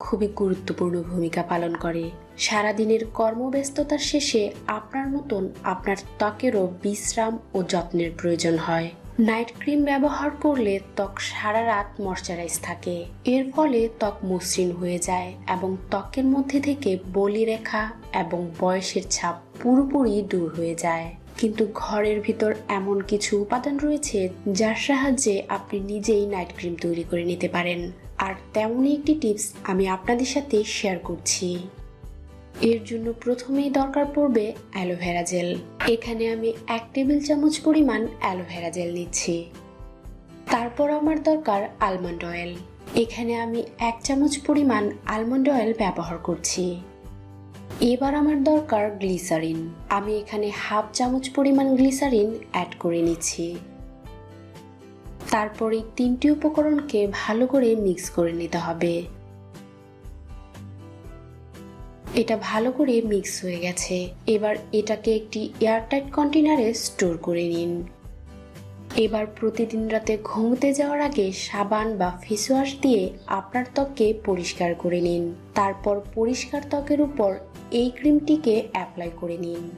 খুবই গুরুত্বপূর্ণ ভূমিকা পালন করে। সারাদিনের কর্মব্যস্ততার শেষে আপনার মতন আপনার ত্বকেরও বিশ্রাম ও যত্নের প্রয়োজন হয়। নাইট ক্রিম ব্যবহার করলে ত্বক সারা রাত ময়শ্চারাইজ থাকে। এর ফলে ত্বক মসৃণ হয়ে যায় এবং ত্বকের মধ্যে থেকে বলিরেখা এবং বয়সের ছাপ পুরোপুরি দূর হয়ে যায়। কিন্তু ঘরের ভিতর এমন কিছু উপাদান রয়েছে যার সাহায্যে আপনি নিজেই নাইট ক্রিম তৈরি করে নিতে পারেন। আর তেমনই একটি টিপস আমি আপনাদের সাথে শেয়ার করছি। এর জন্য প্রথমেই দরকার পড়বে অ্যালোভেরা জেল। এখানে আমি এক টেবিল চামচ পরিমাণ অ্যালোভেরা জেল নিচ্ছি। তারপর আমার দরকার আলমন্ড অয়েল এখানে আমি এক চামচ পরিমাণ আলমন্ড অয়েল ব্যবহার করছি। এবার আমার দরকার গ্লিসারিন। আমি এখানে হাফ চামচ পরিমাণ গ্লিসারিন অ্যাড করে নিচ্ছি। তারপরে তিনটি উপকরণকে ভালো করে মিক্স করে নিতে হবে। এটা ভালো করে মিক্স হয়ে গেছে। এবার এটাকে একটি এয়ারটাইট কন্টেনারে স্টোর করে নিন। এবার প্রতিদিন রাতে ঘুমোতে যাওয়ার আগে সাবান বা ফেসওয়াশ দিয়ে আপনার ত্বককে পরিষ্কার করে নিন। তারপর পরিষ্কার ত্বকের উপর এই ক্রিমটিকে অ্যাপ্লাই করে নিন।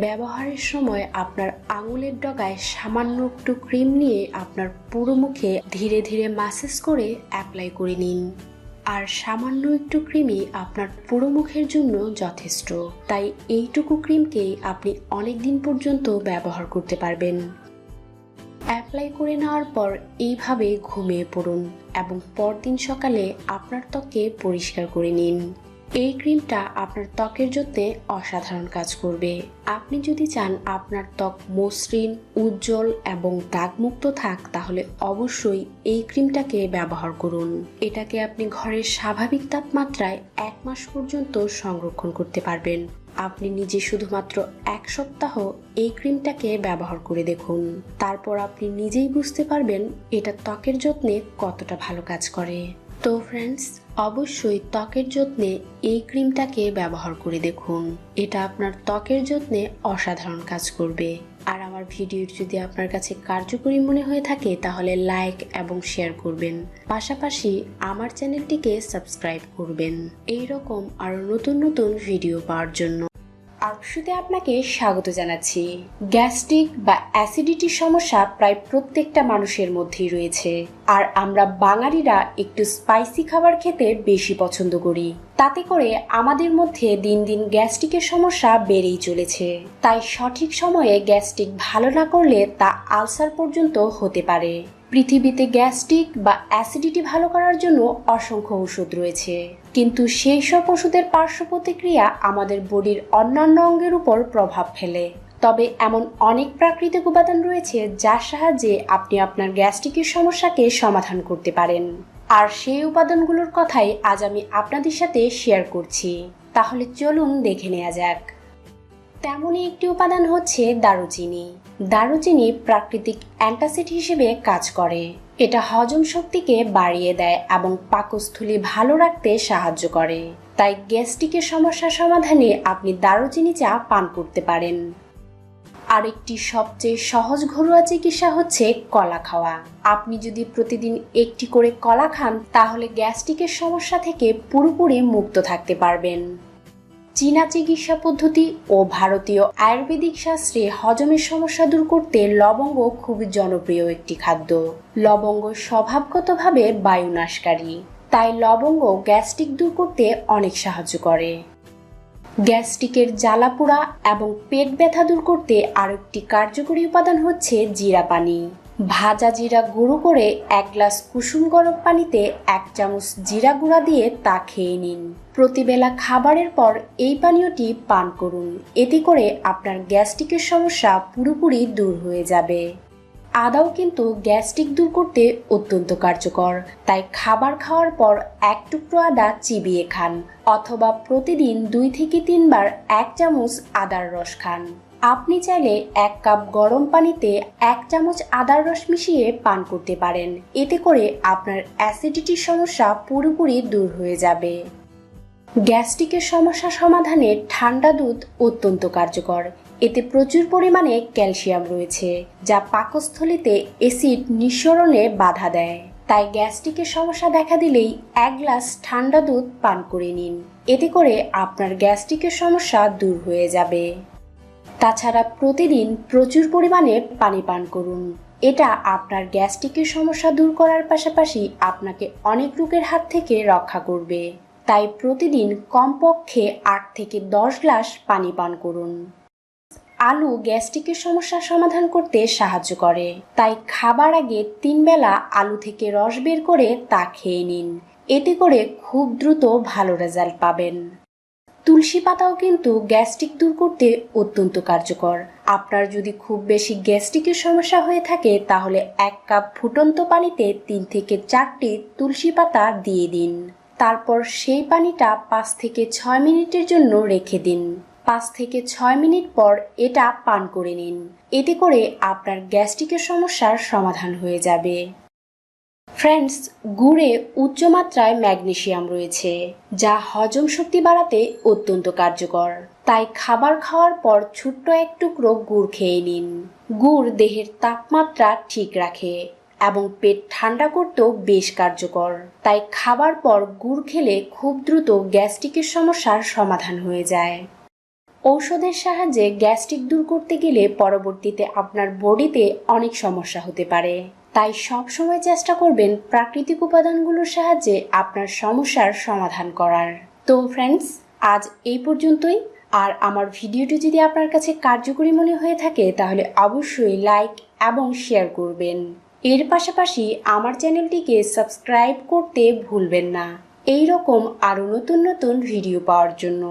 ব্যবহারের সময় আপনার আঙুলের ডগায় সামান্য একটু ক্রিম নিয়ে আপনার পুরো মুখে ধীরে ধীরে মাসেজ করে অ্যাপ্লাই করে নিন। আর সামান্য একটু ক্রিমই আপনার পুরো মুখের জন্য যথেষ্ট। তাই এইটুকু ক্রিমকেই আপনি অনেক দিন পর্যন্ত ব্যবহার করতে পারবেন। অ্যাপ্লাই করে নেওয়ার পর এইভাবে ঘুমিয়ে পড়ুন এবং পরদিন সকালে আপনার ত্বককে পরিষ্কার করে নিন। এই ক্রিমটা আপনার ত্বকের যত্নে অসাধারণ কাজ করবে। আপনি যদি চান আপনার ত্বক মসৃণ, উজ্জ্বল এবং দাগমুক্ত থাক, তাহলে অবশ্যই এই ক্রিমটাকে ব্যবহার করুন। এটাকে আপনি ঘরের স্বাভাবিক তাপমাত্রায় এক মাস পর্যন্ত সংরক্ষণ করতে পারবেন। আপনি নিজে শুধুমাত্র এক সপ্তাহ এই ক্রিমটাকে ব্যবহার করে দেখুন। তারপর আপনি নিজেই বুঝতে পারবেন এটা ত্বকের যত্নে কতটা ভালো কাজ করে। তো ফ্রেন্ডস অবশ্যই ত্বকের যত্নে এই ক্রিমটাকে ব্যবহার করে দেখুন। এটা আপনার ত্বকের যত্নে অসাধারণ কাজ করবে। আর আমার ভিডিও যদি আপনার কাছে কার্যকরী মনে হয়ে থাকে, তাহলে লাইক এবং শেয়ার করবেন। পাশাপাশি আমার চ্যানেলটিকে সাবস্ক্রাইব করবেন। এই রকম আরও নতুন নতুন ভিডিও পাওয়ার জন্য। আরশুতে আপনাকে স্বাগত জানাচ্ছি। গ্যাস্ট্রিক বা অ্যাসিডিটির সমস্যা প্রায় প্রত্যেকটা মানুষের মধ্যেই রয়েছে। আর আমরা বাঙালিরা একটু স্পাইসি খাবার খেতে বেশি পছন্দ করি। তাতে করে আমাদের মধ্যে দিন দিন গ্যাস্ট্রিকের সমস্যা বেড়েই চলেছে। তাই সঠিক সময়ে গ্যাস্ট্রিক ভালো না করলে তা আলসার পর্যন্ত হতে পারে। পৃথিবীতে গ্যাস্ট্রিক বা অ্যাসিডিটি ভালো করার জন্য অসংখ্য ওষুধ রয়েছে। কিন্তু সেই সব ওষুধের পার্শ্ব প্রতিক্রিয়া আমাদের বডির অন্যান্য অঙ্গের উপর প্রভাব ফেলে। তবে এমন অনেক প্রাকৃতিক উপাদান রয়েছে যার সাহায্যে আপনি আপনার গ্যাস্ট্রিকের সমস্যাকে সমাধান করতে পারেন। আর সেই উপাদানগুলোর কথাই আজ আমি আপনাদের সাথে শেয়ার করছি। তাহলে চলুন দেখে নেওয়া যাক। তেমনই একটি উপাদান হচ্ছে দারুচিনি। দারুচিনি প্রাকৃতিক অ্যান্টাসিড হিসেবে কাজ করে। এটা হজম শক্তিকে বাড়িয়ে দেয় এবং পাকস্থলী ভালো রাখতে সাহায্য করে। তাই গ্যাস্ট্রিকের সমস্যা সমাধানে আপনি দারুচিনি চা পান করতে পারেন। আরেকটি সবচেয়ে সহজ ঘরোয়া চিকিৎসা হচ্ছে কলা খাওয়া। আপনি যদি প্রতিদিন একটি করে কলা খান, তাহলে গ্যাস্ট্রিকের সমস্যা থেকে পুরোপুরি মুক্ত থাকতে পারবেন। চীনা চিকিৎসা পদ্ধতি ও ভারতীয় আয়ুর্বেদিক শাস্ত্রে হজমের সমস্যা দূর করতে লবঙ্গ খুবই জনপ্রিয় একটি খাদ্য। লবঙ্গ স্বভাবগতভাবে বায়ুনাশকারী। তাই লবঙ্গ গ্যাস্ট্রিক দূর করতে অনেক সাহায্য করে। গ্যাস্ট্রিকের জ্বালাপোড়া এবং পেট ব্যথা দূর করতে আরেকটি কার্যকরী উপাদান হচ্ছে জিরা পানি। ভাজা জিরা গুঁড়ো করে এক গ্লাস কুসুম গরম পানিতে এক চামচ জিরা গুঁড়া দিয়ে তা খেয়ে নিন। প্রতিবেলা খাবারের পর এই পানীয়টি পান করুন। এতে করে আপনার গ্যাস্ট্রিকের সমস্যা পুরোপুরি দূর হয়ে যাবে। আদাও কিন্তু গ্যাস্ট্রিক দূর করতে অত্যন্ত কার্যকর। তাই খাবার খাওয়ার পর এক টুকরো আদা চিবিয়ে খান, অথবা প্রতিদিন দুই থেকে তিনবার এক চামচ আদার রস খান। আপনি চাইলে এক কাপ গরম পানিতে এক চামচ আদার রস মিশিয়ে পান করতে পারেন। এতে করে আপনার অ্যাসিডিটির সমস্যা পুরোপুরি দূর হয়ে যাবে। গ্যাস্ট্রিকের সমস্যা সমাধানে ঠান্ডা দুধ অত্যন্ত কার্যকর। এতে প্রচুর পরিমাণে ক্যালসিয়াম রয়েছে, যা পাকস্থলীতে অ্যাসিড নিঃসরণে বাধা দেয়। তাই গ্যাস্ট্রিকের সমস্যা দেখা দিলেই এক গ্লাস ঠান্ডা দুধ পান করে নিন। এতে করে আপনার গ্যাস্ট্রিকের সমস্যা দূর হয়ে যাবে। তাছাড়া প্রতিদিন প্রচুর পরিমাণে পানি পান করুন। এটা আপনার গ্যাস্ট্রিকের সমস্যা দূর করার পাশাপাশি আপনাকে অনেক রোগের হাত থেকে রক্ষা করবে। তাই প্রতিদিন কমপক্ষে আট থেকে দশ গ্লাস পানি পান করুন। আলু গ্যাস্ট্রিকের সমস্যার সমাধান করতে সাহায্য করে। তাই খাবার আগে তিন বেলা আলু থেকে রস বের করে তা খেয়ে নিন। এতে করে খুব দ্রুত ভালো রেজাল্ট পাবেন। তুলসী পাতাও কিন্তু গ্যাস্ট্রিক দূর করতে অত্যন্ত কার্যকর। আপনার যদি খুব বেশি গ্যাস্ট্রিকের সমস্যা হয়ে থাকে, তাহলে এক কাপ ফুটন্ত পানিতে তিন থেকে চারটি তুলসী পাতা দিয়ে দিন। তারপর সেই পানিটা পাঁচ থেকে ছয় মিনিটের জন্য রেখে দিন। পাঁচ থেকে ছয় মিনিট পর এটা পান করে নিন। এতে করে আপনার গ্যাস্ট্রিকের সমস্যার সমাধান হয়ে যাবে। ফ্রেন্ডস, গুড়ে উচ্চমাত্রায় ম্যাগনেশিয়াম রয়েছে, যা হজম শক্তি বাড়াতে অত্যন্ত কার্যকর। তাই খাবার খাওয়ার পর ছোট্ট এক টুকরো গুড় খেয়ে নিন। গুড় দেহের তাপমাত্রা ঠিক রাখে এবং পেট ঠান্ডা করতেও বেশ কার্যকর। তাই খাবার পর গুড় খেলে খুব দ্রুত গ্যাস্ট্রিকের সমস্যার সমাধান হয়ে যায়। ঔষধের সাহায্যে গ্যাস্ট্রিক দূর করতে গেলে পরবর্তীতে আপনার বডিতে অনেক সমস্যা হতে পারে। তাই সবসময় চেষ্টা করবেন প্রাকৃতিক উপাদানগুলোর সাহায্যে আপনার সমস্যার সমাধান করার। তো ফ্রেন্ডস আজ এই পর্যন্তই। আর আমার ভিডিওটি যদি আপনার কাছে কার্যকরী মনে হয়ে থাকে, তাহলে অবশ্যই লাইক এবং শেয়ার করবেন। এর পাশাপাশি আমার চ্যানেলটিকে সাবস্ক্রাইব করতে ভুলবেন না। এই রকম আরও নতুন নতুন ভিডিও পাওয়ার জন্য।